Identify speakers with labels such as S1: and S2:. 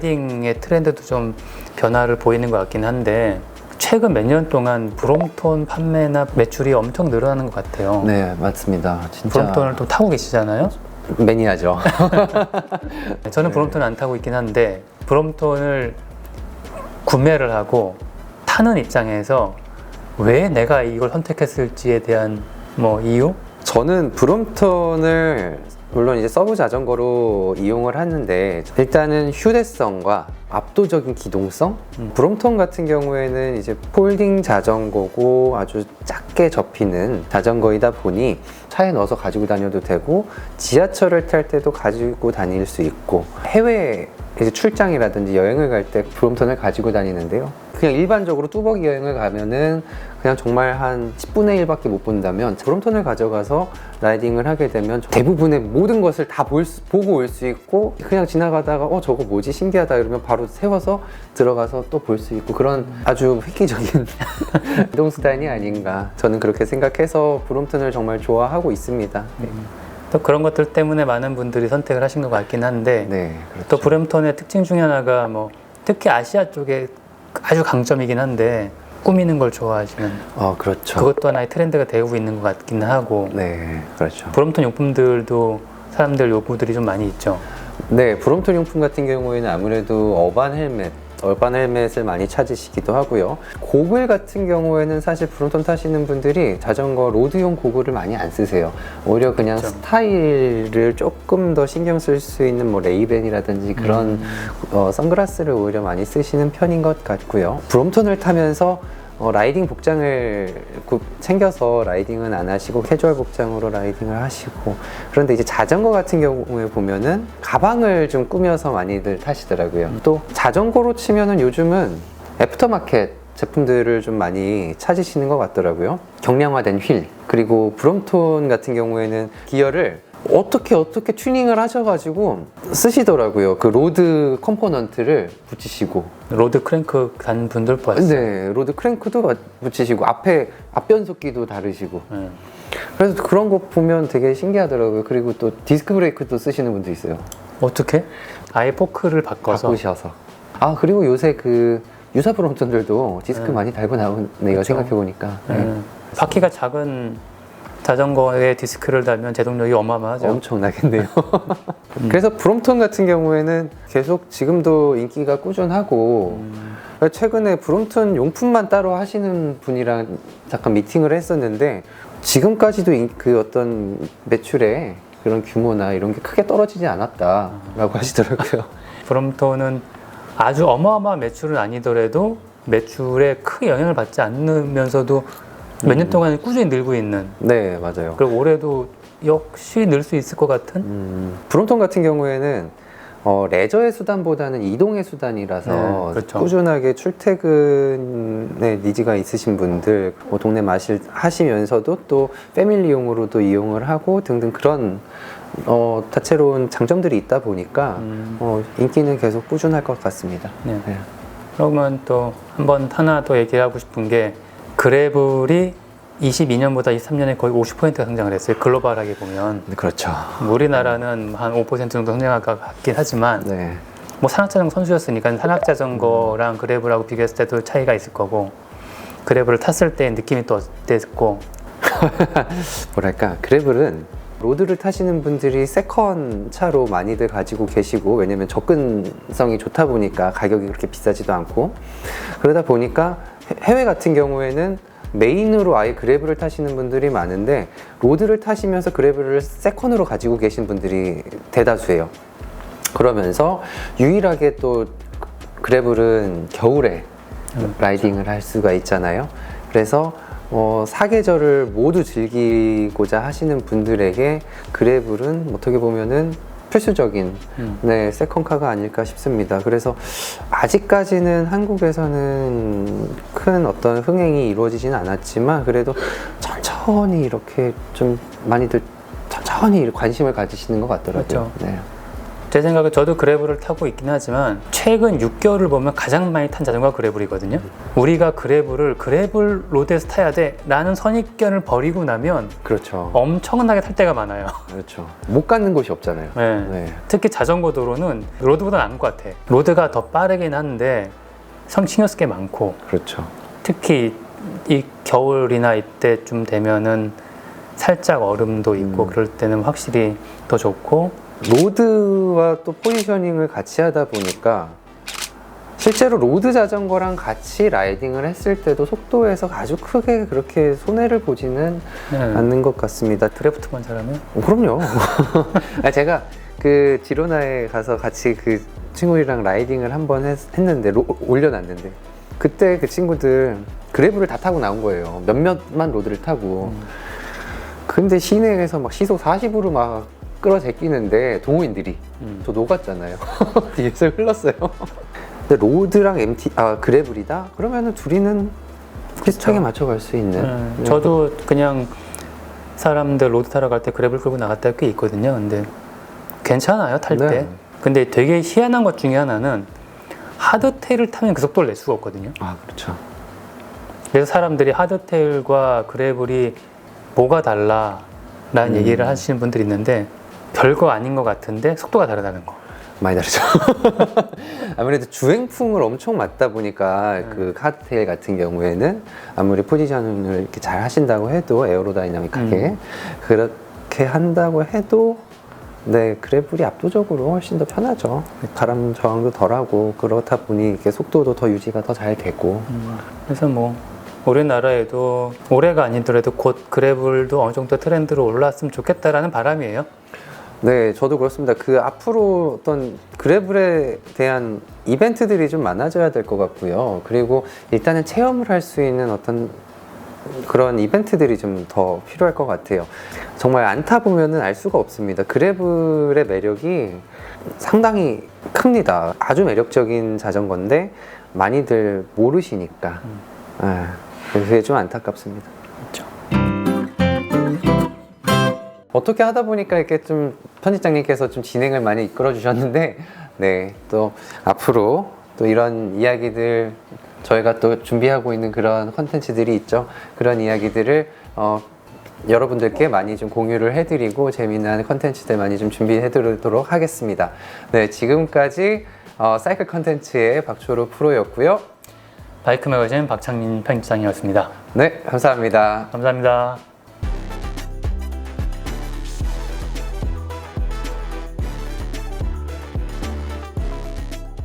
S1: 라이딩의 트렌드도 좀 변화를 보이는 것 같긴 한데 최근 몇 년 동안 브롬톤 판매나 매출이 엄청 늘어나는 것 같아요.
S2: 네, 맞습니다. 진짜
S1: 브롬톤을 또 타고 계시잖아요.
S2: 매니아죠.
S1: 저는 브롬톤을 안 타고 있긴 한데 브롬톤을 구매를 하고 타는 입장에서 왜 내가 이걸 선택했을지에 대한 뭐 이유?
S2: 저는 브롬톤을 물론 이제 서브 자전거로 이용을 하는데 일단은 휴대성과 압도적인 기동성
S1: 음.
S2: 브롬톤 같은 경우에는 이제 폴딩 자전거고 아주 작게 접히는 자전거이다 보니 차에 넣어서 가지고 다녀도 되고 지하철을 탈 때도 가지고 다닐 수 있고 해외 이제 출장이라든지 여행을 갈 때 브롬톤을 가지고 다니는데요. 그냥 일반적으로 뚜벅이 여행을 가면은 그냥 정말 한 10분의 1밖에 못 본다면 브롬톤을 가져가서 라이딩을 하게 되면 대부분의 모든 것을 다볼 수- 보고 올 수 있고 그냥 지나가다가 어 저거 뭐지 신기하다 이러면 바로 세워서 들어가서 또 볼 수 있고 그런 아주 획기적인 이동 수단이 아닌가 저는 그렇게 생각해서 브롬톤을 정말 좋아하고 있습니다. 네,
S1: 또 그런 것들 때문에 많은 분들이 선택을 하신 것 같긴 한데
S2: 네 그렇죠.
S1: 또 브롬톤의 특징 중에 하나가 뭐 특히 아시아 쪽에 아주 강점이긴 한데 꾸미는 걸 좋아하시는
S2: 어 그렇죠.
S1: 그것도 하나의 트렌드가 되고 있는 것 같긴 하고
S2: 네 그렇죠.
S1: 브롬톤 용품들도 사람들 요구들이 좀 많이 있죠.
S2: 네, 브롬톤 용품 같은 경우에는 아무래도 어반 헬멧, 어반 헬멧을 많이 찾으시기도 하고요. 고글 같은 경우에는 사실 브롬톤 타시는 분들이 자전거 로드용 고글을 많이 안 쓰세요. 오히려 그냥
S1: 그렇죠.
S2: 스타일을 조금 더 신경 쓸 수 있는 뭐 레이벤이라든지 그런
S1: 음.
S2: 어, 선글라스를 오히려 많이 쓰시는 편인 것 같고요. 브롬톤을 타면서 어, 라이딩 복장을 구- 챙겨서 라이딩은 안 하시고 캐주얼 복장으로 라이딩을 하시고 그런데 이제 자전거 같은 경우에 보면은 가방을 좀 꾸며서 많이들 타시더라고요. 또 자전거로 치면은 요즘은 애프터마켓 제품들을 좀 많이 찾으시는 것 같더라고요. 경량화된 휠 그리고 브롬톤 같은 경우에는 기어를 어떻게 어떻게 튜닝을 하셔가지고 쓰시더라고요. 그 로드 컴포넌트를 붙이시고
S1: 로드 크랭크 단 분들 봤어요.
S2: 네, 로드 크랭크도 마- 붙이시고 앞에 앞변속기도 다르시고
S1: 네.
S2: 그래서 그런 거 보면 되게 신기하더라고요. 그리고 또 디스크 브레이크도 쓰시는 분도 있어요.
S1: 어떻게? 아예 포크를 바꿔서
S2: 바꾸셔서. 아 그리고 요새 그 유사 브롬톤들도 디스크
S1: 네.
S2: 많이 달고 나오네요.
S1: 그쵸.
S2: 생각해 보니까
S1: 네. 바퀴가 작은 자전거에 디스크를 달면 제동력이 어마어마하죠.
S2: 엄청나겠네요. 그래서 브롬톤 같은 경우에는 계속 지금도 인기가 꾸준하고
S1: 음,
S2: 최근에 브롬톤 용품만 따로 하시는 분이랑 잠깐 미팅을 했었는데 지금까지도 인- 그 어떤 매출의 그런 규모나 이런 게 크게 떨어지지 않았다라고 하시더라고요.
S1: 브롬톤은 아주 어마어마한 매출은 아니더라도 매출에 크게 영향을 받지 않으면서도 몇 년 동안 꾸준히 늘고 있는
S2: 네, 맞아요.
S1: 그리고 올해도 역시 늘 수 있을 것 같은
S2: 음, 브롬톤 같은 경우에는 어, 레저의 수단보다는 이동의 수단이라서
S1: 네, 그렇죠.
S2: 꾸준하게 출퇴근에 니즈가 있으신 분들, 뭐 동네 마실 하시면서도 또 패밀리용으로도 이용을 하고 등등 그런 어, 다채로운 장점들이 있다 보니까
S1: 음,
S2: 어, 인기는 계속 꾸준할 것 같습니다.
S1: 네.
S2: 네.
S1: 그러면 또 한 번 하나 더 얘기하고 싶은 게 그래블이 22년보다 23년에 거의 50%가 성장을 했어요. 글로벌하게 보면
S2: 네, 그렇죠.
S1: 우리나라는 한 5% 정도 성장할 것 같긴 하지만
S2: 네.
S1: 뭐 산악자전거 선수였으니까 산악자전거랑 그래블하고 비교했을 때도 차이가 있을 거고 그래블을 탔을 때 느낌이 또 어땠고
S2: 뭐랄까 그래블은 로드를 타시는 분들이 세컨 차로 많이들 가지고 계시고 왜냐면 접근성이 좋다 보니까 가격이 그렇게 비싸지도 않고 그러다 보니까 해- 해외 같은 경우에는 메인으로 아예 그래블을 타시는 분들이 많은데 로드를 타시면서 그래블을 세컨으로 가지고 계신 분들이 대다수예요. 그러면서 유일하게 또 그래블은 겨울에 라이딩을 할 수가 있잖아요. 그래서 어, 사계절을 모두 즐기고자 하시는 분들에게 그래블은 어떻게 보면은 필수적인
S1: 음.
S2: 네, 세컨카가 아닐까 싶습니다. 그래서 아직까지는 한국에서는 큰 어떤 흥행이 이루어지지는 않았지만 그래도 천천히 이렇게 좀 많이들 천천히 관심을 가지시는 것 같더라고요.
S1: 그렇죠.
S2: 네.
S1: 제 생각에 저도 그래블을 타고 있긴 하지만 최근 6개월을 보면 가장 많이 탄 자전거가 그래블이거든요. 우리가 그래블을 그래블 로드에서 타야 돼 라는 선입견을 버리고 나면
S2: 그렇죠.
S1: 엄청나게 탈 때가 많아요.
S2: 그렇죠. 못 가는 곳이 없잖아요.
S1: 네.
S2: 네.
S1: 특히 자전거 도로는 로드보다 나은 것 같아. 로드가 더 빠르긴 한데 성 신경 쓸 게 많고
S2: 그렇죠.
S1: 특히 이 겨울이나 이때쯤 되면은 살짝 얼음도 있고
S2: 음.
S1: 그럴 때는 확실히 더 좋고
S2: 로드와 또 포지셔닝을 같이 하다 보니까 실제로 로드 자전거랑 같이 라이딩을 했을 때도 속도에서 아주 크게 그렇게 손해를 보지는
S1: 네.
S2: 않는 것 같습니다.
S1: 드래프트만 잘하면
S2: 어, 그럼요. 아, 제가 그 지로나에 가서 같이 그 친구들이랑 라이딩을 한번 했, 는데 올려놨는데 그때 그 친구들 그래브를 다 타고 나온 거예요. 몇몇만 로드를 타고. 근데 시내에서 막 시속 40으로 막 끌어제끼는데 동호인들이
S1: 음.
S2: 저 녹았잖아요. 뒤에서 흘렀어요. 근데 로드랑 MT 아 그래블이다? 그러면은 둘이는 비슷하게. 맞춰갈 수 있는.
S1: 네. 저도 그냥 사람들 로드 타러 갈 때 그래블 끌고 때가 꽤 있거든요. 근데 괜찮아요 탈
S2: 네.
S1: 때. 근데 되게 희한한 것 중에 하나는 하드테일을 타면 그 속도를 낼 수가 없거든요.
S2: 아 그렇죠.
S1: 그래서 사람들이 하드테일과 그래블이 뭐가 달라라는
S2: 음.
S1: 얘기를 하시는 분들이 있는데 별거 아닌 것 같은데 속도가 다르다는 거.
S2: 많이 다르죠. 아무래도 주행풍을 엄청 맞다 보니까 그 카드테일 같은 경우에는 아무리 포지션을 이렇게 잘 하신다고 해도 에어로다이나믹하게
S1: 음.
S2: 그렇게 한다고 해도 네 그래블이 압도적으로 훨씬 더 편하죠. 바람 저항도 덜하고 그렇다 보니 이렇게 속도도 더 유지가 더 잘 되고
S1: 그래서 뭐 우리나라에도 올해가 아니더라도 곧 그래블도 어느 정도 트렌드로 올라왔으면 좋겠다라는 바람이에요.
S2: 네, 저도 그렇습니다. 그 앞으로 어떤 그래블에 대한 이벤트들이 좀 많아져야 될 것 같고요. 그리고 일단은 체험을 할 수 있는 어떤 그런 이벤트들이 좀 더 필요할 것 같아요. 정말 안 타보면은 알 수가 없습니다. 그래블의 매력이 상당히 큽니다. 아주 매력적인 자전거인데 많이들 모르시니까. 아, 그게 좀 안타깝습니다. 어떻게 하다 보니까 이렇게 좀 편집장님께서 좀 진행을 많이 이끌어 주셨는데 네 또 앞으로 또 이런 이야기들 저희가 또 준비하고 있는 그런 컨텐츠들이 있죠 그런 이야기들을 어, 여러분들께 많이 좀 공유를 해드리고 재미난 컨텐츠들 많이 좀 준비해드리도록 하겠습니다 네 지금까지 어, 사이클 컨텐츠의 박초로 프로였고요
S1: 바이크 매거진 박창민 편집장이었습니다.
S2: 네 감사합니다
S1: 감사합니다.